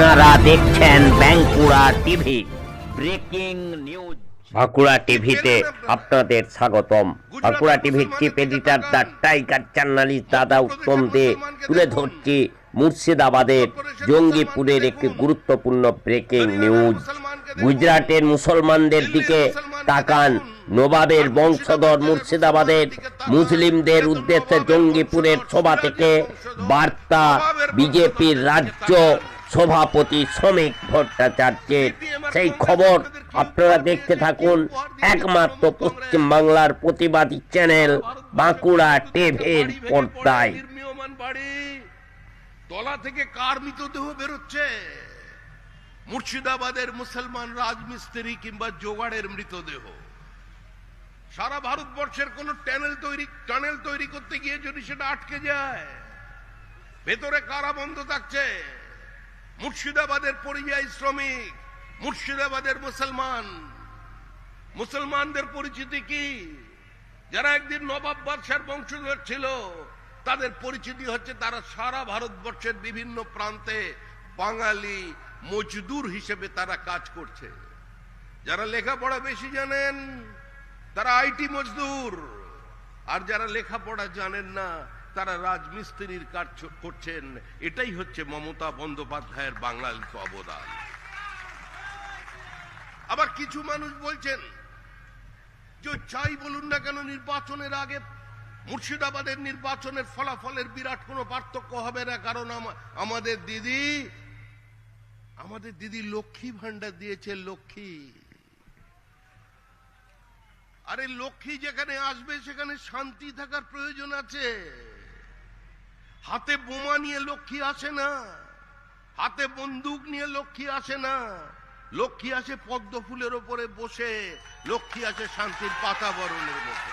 আপনারা দেখছেন Bankura TV, breaking news. Bankura টিভিতে আপনাদের স্বাগতম। বাঁকুড়া টিভির chief editor the tiger journalist দাদা উত্তম দে তুলে ধরছি মুর্শিদাবাদের জঙ্গিপুরের একটি গুরুত্বপূর্ণ ব্রেকিং নিউজ। গুজরাটের মুসলমানদের দিকে তাকান। নবাবের বংশধর মুর্শিদাবাদের মুসলিমদের উদ্দেশ্যে জঙ্গিপুরের সভা থেকে বার্তা। বিজেপির রাজ্য সভাপতি শ্রমিক ভট্টাচার্যের সেই খবর আপনারা দেখতে থাকুন একমাত্র পশ্চিম বাংলার প্রতিবাদী চ্যানেল বাঁকুড়া টিভির পর্দায়। তলা থেকে কার মৃতদেহ বেরোচ্ছে? মুর্শিদাবাদের মুসলমান রাজমিস্ত্রি কিংবা জোগাড়ের মৃতদেহ সারা ভারতবর্ষের কোন ট্যানেল তৈরি, টানেল তৈরি করতে গিয়ে যদি সেটা আটকে যায়, ভেতরে কারা বন্ধ থাকছে। মুর্শিদাবাদের পরিযায়ী শ্রমিক, মুর্শিদাবাদের মুসলমান। মুসলমানদের পরিচিতি কি? যারা একদিন নবাব বাদশার বংশধর ছিল, তাদের পরিচিতি হচ্ছে তারা সারা ভারতবর্ষের বিভিন্ন প্রান্তে বাঙালি মজদুর হিসেবে তারা কাজ করছে। যারা লেখাপড়া বেশি জানেন, তারা আইটি মজদুর। আর যারা লেখাপড়া জানেন না তারা রাজমিস্ত্রির কাজ করছেন। এটাই হচ্ছে মমতা বন্দ্যোপাধ্যায়ের বাঙালি অবদান। আবার কিছু মানুষ বলছেন, যে চাই বলুন না কেন, নির্বাচনের আগে মুর্শিদাবাদের নির্বাচনের ফলাফলের বিরাট কোনো পার্থক্য হবে না। কারণ আমাদের দিদি আমাদের দিদি লক্ষ্মী ভান্ডার দিয়েছে, লক্ষ্মী। আরে লক্ষ্মী যেখানে আসবে, সেখানে শান্তি থাকার প্রয়োজন আছে। হাতে বোমা নিয়ে লক্ষ্মী আসে না। হাতে বন্দুক নিয়ে লক্ষ্মী আসে না। লক্ষ্মী আসে পদ্ম ফুলের ওপরে বসে। লক্ষ্মী আসে শান্তির বাতাবরণের মধ্যে।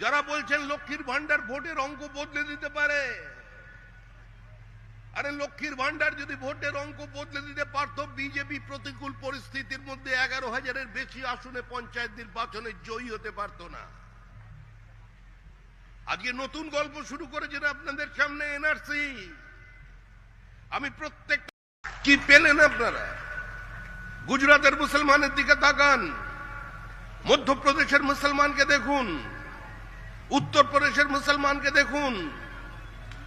যারা বলছেন লক্ষ্মীর ভান্ডার ভোটের অঙ্ক বদলে দিতে পারে, আরে লক্ষ্মীর ভান্ডার যদি ভোটের অঙ্ক বদলে দিতে পারত, বিজেপি প্রতিকূল পরিস্থিতির মধ্যে এগারো হাজারের বেশি আসনে পঞ্চায়েত নির্বাচনে জয়ী হতে পারত না। আজকে নতুন গল্প শুরু করেছেন আপনাদের সামনে, এনআরসি। আমি প্রত্যেক কি পেলেন আপনারা? গুজরাটের মুসলমানের দিকে তাকান। মধ্যপ্রদেশের মুসলমানকে দেখুন। উত্তরপ্রদেশের মুসলমানকে দেখুন।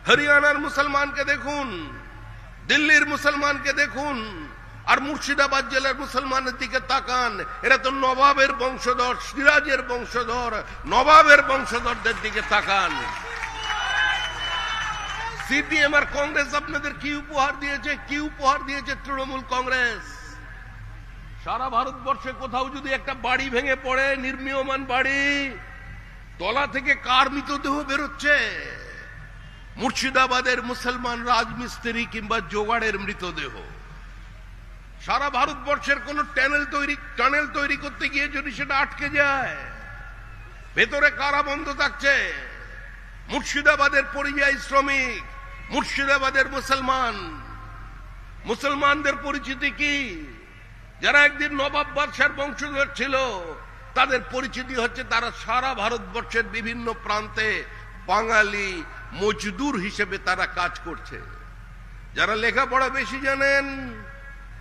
হরিয়ানার মুসলমানকে দেখুন। দিল্লির মুসলমানকে দেখুন। আর মুর্শিদাবাদ জেলার মুসলমানের দিকে তাকান, এরা তো নবাবের বংশধর, সিরাজের বংশধর, নবাবের বংশধরদের দিকে তাকান। সিপিএম আর কংগ্রেস আপনাদের কি উপহার দিয়েছে? কি উপহার দিয়েছে তৃণমূল কংগ্রেস? সারা ভারতবর্ষে কোথাও যদি একটা বাড়ি ভেঙে পড়ে, নির্মীয়মান বাড়ি, তলা থেকে কার মৃতদেহ বেরোচ্ছে? মুর্শিদাবাদের মুসলমান রাজমিস্ত্রি কিংবা জোগাড়ের মৃতদেহ। সারা ভারতবর্ষের কোন ট্যানেল তৈরি, টানেল তৈরি করতে গিয়ে যদি সেটা আটকে যায়, ভেতরে কারা বন্ধ থাকছে? মুর্শিদাবাদের পরিযায়ী শ্রমিক, মুর্শিদাবাদের মুসলমান। মুসলমানদের পরিচিতি কি? যারা একদিন নবাব বাদশার বংশধর ছিল, তাদের পরিচিতি হচ্ছে তারা সারা ভারতবর্ষের বিভিন্ন প্রান্তে বাঙালি মজদুর হিসেবে তারা কাজ করছে। যারা লেখাপড়া বেশি জানেন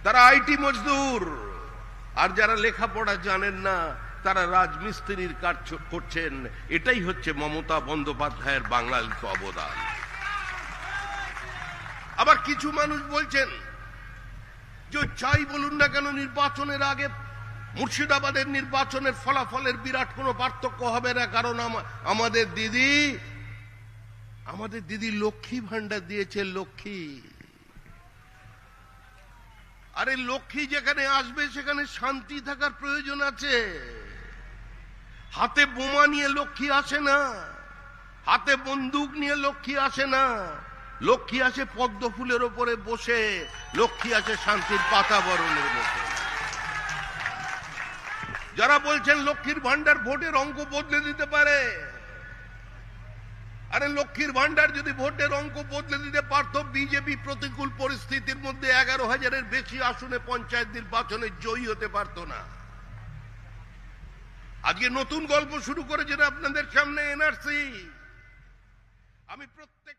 তারা আইটি মজদুর। আর যারা লেখাপড়া জানেন না, তারা রাজমিস্ত্রির কাজ করছেন। এটাই হচ্ছে মমতা বন্দ্যোপাধ্যায়ের বাঙালি অবদান। আবার কিছু মানুষ বলছেন, যে চাই বলুন না কেন, নির্বাচনের আগে মুর্শিদাবাদের নির্বাচনের ফলাফলের বিরাট কোনো পার্থক্য হবে না। কারণ আমাদের দিদি আমাদের দিদি লক্ষ্মী ভান্ডার দিয়েছে, লক্ষ্মী। আরে লক্ষ্মী যেখানে আসবে, সেখানে শান্তি থাকার প্রয়োজন আছে। হাতে বোমা নিয়ে লক্ষ্মী আসে না, হাতে বন্দুক নিয়ে লক্ষ্মী আসে না। লক্ষ্মী আসে পদ্ম ফুলের ওপরে বসে, লক্ষ্মী আসে শান্তির বাতাবরণের মধ্যে। যারা বলছেন লক্ষ্মীর ভান্ডার ভোটের অঙ্ক বদলে দিতে পারে আরে লক্ষ্মীর ভান্ডার যদি ভোটের অঙ্ক বদলে দিতে পারত, বিজেপি প্রতিকূল পরিস্থিতির মধ্যে এগারো হাজারের বেশি আসনে পঞ্চায়েত নির্বাচনে জয়ী হতে পারত না। আজকে নতুন গল্প শুরু করেছেন আপনাদের সামনে এনআরসি। আমি প্রত্যেক